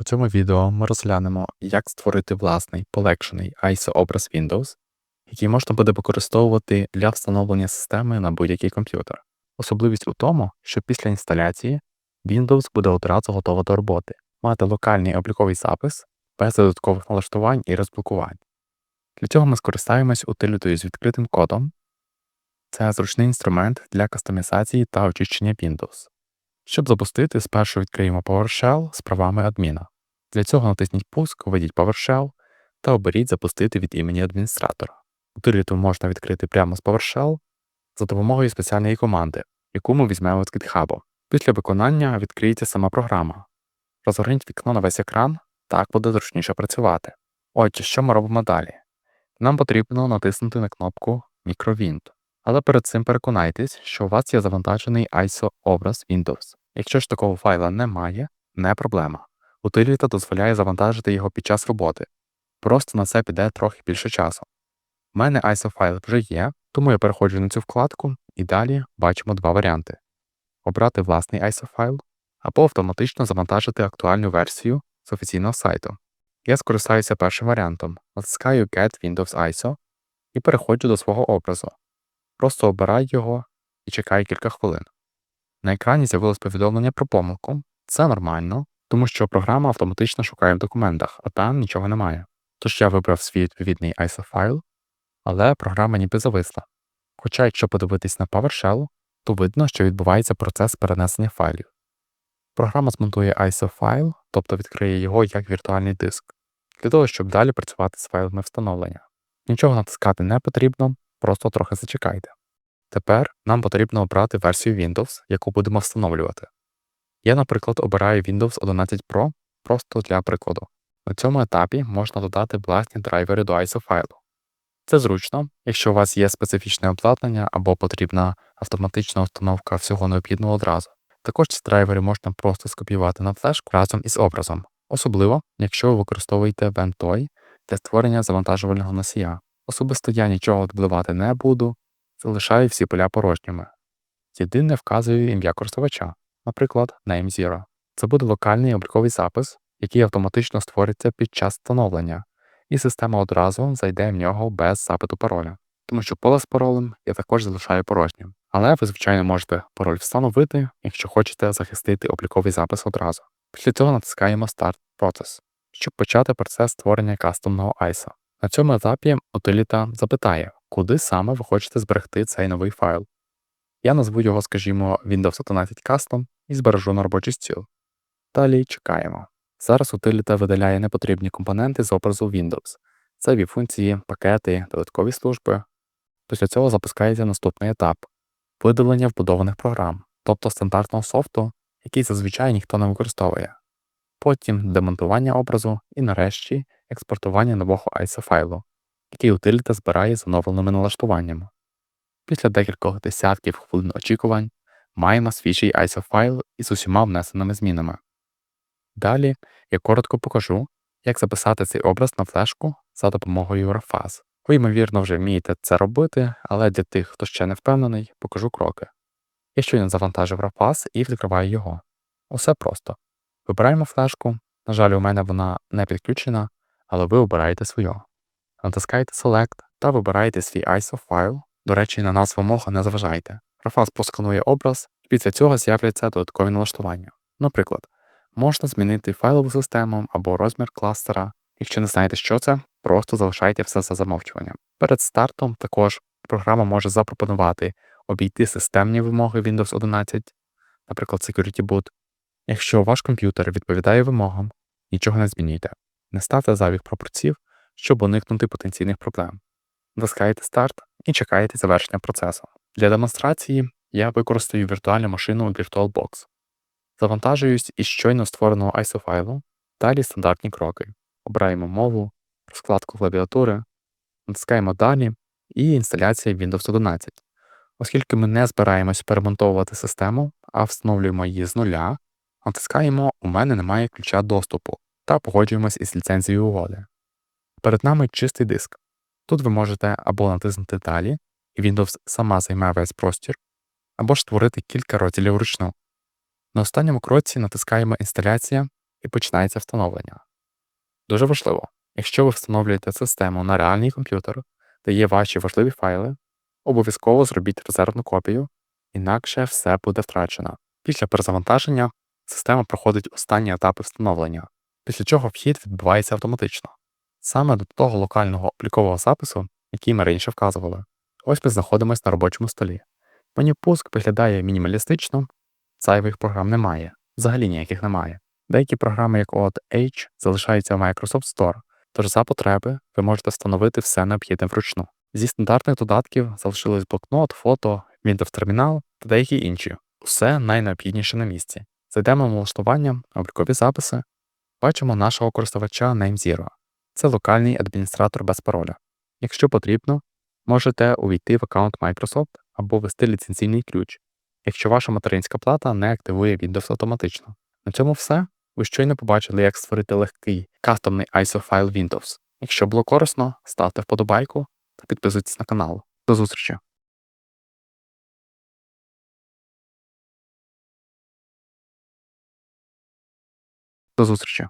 У цьому відео ми розглянемо, як створити власний полегшений ISO-образ Windows, який можна буде використовувати для встановлення системи на будь-який комп'ютер. Особливість у тому, що після інсталяції Windows буде одразу готова до роботи, мати локальний обліковий запис без додаткових налаштувань і розблокувань. Для цього ми скористаємось утилітою з відкритим кодом. Це зручний інструмент для кастомізації та очищення Windows. Щоб запустити, спершу відкриємо PowerShell з правами адміна. Для цього натисніть пуск, введіть PowerShell та оберіть Запустити від імені адміністратора. Утиліту можна відкрити прямо з PowerShell за допомогою спеціальної команди, яку ми візьмемо з GitHub. Після виконання відкриється сама програма. Розгорніть вікно на весь екран, так буде зручніше працювати. Отже, що ми робимо далі? Нам потрібно натиснути на кнопку MicroWind. Але перед цим переконайтесь, що у вас є завантажений ISO-образ Windows. Якщо ж такого файла немає, не проблема. Утиліта дозволяє завантажити його під час роботи. Просто на це піде трохи більше часу. У мене ISO файл вже є, тому я переходжу на цю вкладку і далі бачимо два варіанти: обрати власний ISO файл або автоматично завантажити актуальну версію з офіційного сайту. Я скористаюся першим варіантом, натискаю Get Windows ISO і переходжу до свого образу. Просто обираю його і чекаю кілька хвилин. На екрані з'явилось повідомлення про помилку. Це нормально, тому що програма автоматично шукає в документах, а там нічого немає. Тож я вибрав свій відповідний ISO файл, але програма ніби зависла. Хоча, якщо подивитись на PowerShell, то видно, що відбувається процес перенесення файлів. Програма змонтує ISO файл, тобто відкриє його як віртуальний диск, для того, щоб далі працювати з файлами встановлення. Нічого натискати не потрібно, просто трохи зачекайте. Тепер нам потрібно обрати версію Windows, яку будемо встановлювати. Я, наприклад, обираю Windows 11 Pro просто для прикладу. На цьому етапі можна додати власні драйвери до ISO файлу. Це зручно, якщо у вас є специфічне обладнання або потрібна автоматична установка всього необхідного одразу. Також ці драйвери можна просто скопіювати на флешку разом із образом, особливо, якщо ви використовуєте Ventoy для створення завантажувального носія. Особисто я нічого додавати не буду, залишаю всі поля порожніми. Єдине вказую ім'я користувача, наприклад, NameZero. Це буде локальний обліковий запис, який автоматично створиться під час встановлення, і система одразу зайде в нього без запиту пароля, тому що поле з паролем я також залишаю порожнім. Але ви, звичайно, можете пароль встановити, якщо хочете захистити обліковий запис одразу. Після цього натискаємо Start Process, щоб почати процес створення кастомного ISO. На цьому етапі утиліта запитає, куди саме ви хочете зберегти цей новий файл. Я назву його, скажімо, Windows 11 Custom і збережу на робочий стіл. Далі чекаємо. Зараз утиліта видаляє непотрібні компоненти з образу Windows, це функції, пакети, додаткові служби. Після цього запускається наступний етап видалення вбудованих програм, тобто стандартного софту, який зазвичай ніхто не використовує. Потім демонтування образу і нарешті експортування нового ISO файлу, який утиліта збирає з оновленими налаштуваннями. Після декількох десятків хвилин очікувань маємо свіжий ISO файл із усіма внесеними змінами. Далі я коротко покажу, як записати цей образ на флешку за допомогою Eurofaz. Ви, ймовірно, вже вмієте це робити, але для тих, хто ще не впевнений, покажу кроки. Я щойно завантажив RAWFAS і відкриваю його. Усе просто. Вибираємо флешку. На жаль, у мене вона не підключена, але ви обираєте свою. Натискаєте Select та вибираєте свій ISO файл. До речі, на назву мога не заважайте. RAWFAS просканує образ, після цього з'являться додаткові налаштування. Наприклад, можна змінити файлову систему або розмір кластера. Якщо не знаєте, що це, просто залишайте все за замовчуванням. Перед стартом також програма може запропонувати обійти системні вимоги Windows 11, наприклад, Security Boot. Якщо ваш комп'ютер відповідає вимогам, нічого не змінюйте. Не ставте зайвих пропорцій, щоб уникнути потенційних проблем. Натискаєте старт і чекаєте завершення процесу. Для демонстрації я використаю віртуальну машину VirtualBox. Завантажуюсь із щойно створеного ISO файлу, далі стандартні кроки. Обираємо мову, розкладку клавіатури, натискаємо Далі і інсталяція Windows 11. Оскільки ми не збираємось перемонтовувати систему, а встановлюємо її з нуля, натискаємо У мене немає ключа доступу та погоджуємось із ліцензією угоди. Перед нами чистий диск. Тут ви можете або натиснути Далі, і Windows сама займе весь простір, або ж створити кілька розділів вручну. На останньому кроці натискаємо Інсталяція і починається встановлення. Дуже важливо, якщо ви встановлюєте систему на реальний комп'ютер, де є ваші важливі файли, обов'язково зробіть резервну копію, інакше все буде втрачено. Після перезавантаження система проходить останні етапи встановлення, після чого вхід відбувається автоматично, саме до того локального облікового запису, який ми раніше вказували. Ось ми знаходимося на робочому столі. Меню пуск виглядає мінімалістично, зайвих програм немає, взагалі ніяких немає. Деякі програми, як от H, залишаються в Microsoft Store, тож за потреби ви можете встановити все необхідне вручну. Зі стандартних додатків залишились блокнот, фото, Windows термінал та деякі інші. Усе найнеобхідніше на місці. Зайдемо в налаштування, облікові записи. Бачимо нашого користувача NameZero. Це локальний адміністратор без пароля. Якщо потрібно, можете увійти в аккаунт Microsoft або ввести ліцензійний ключ, якщо ваша материнська плата не активує Windows автоматично. На цьому все. Ви щойно побачили, як створити легкий кастомний ISO файл Windows. Якщо було корисно, ставте вподобайку та підписуйтесь на канал. До зустрічі! До зустрічі!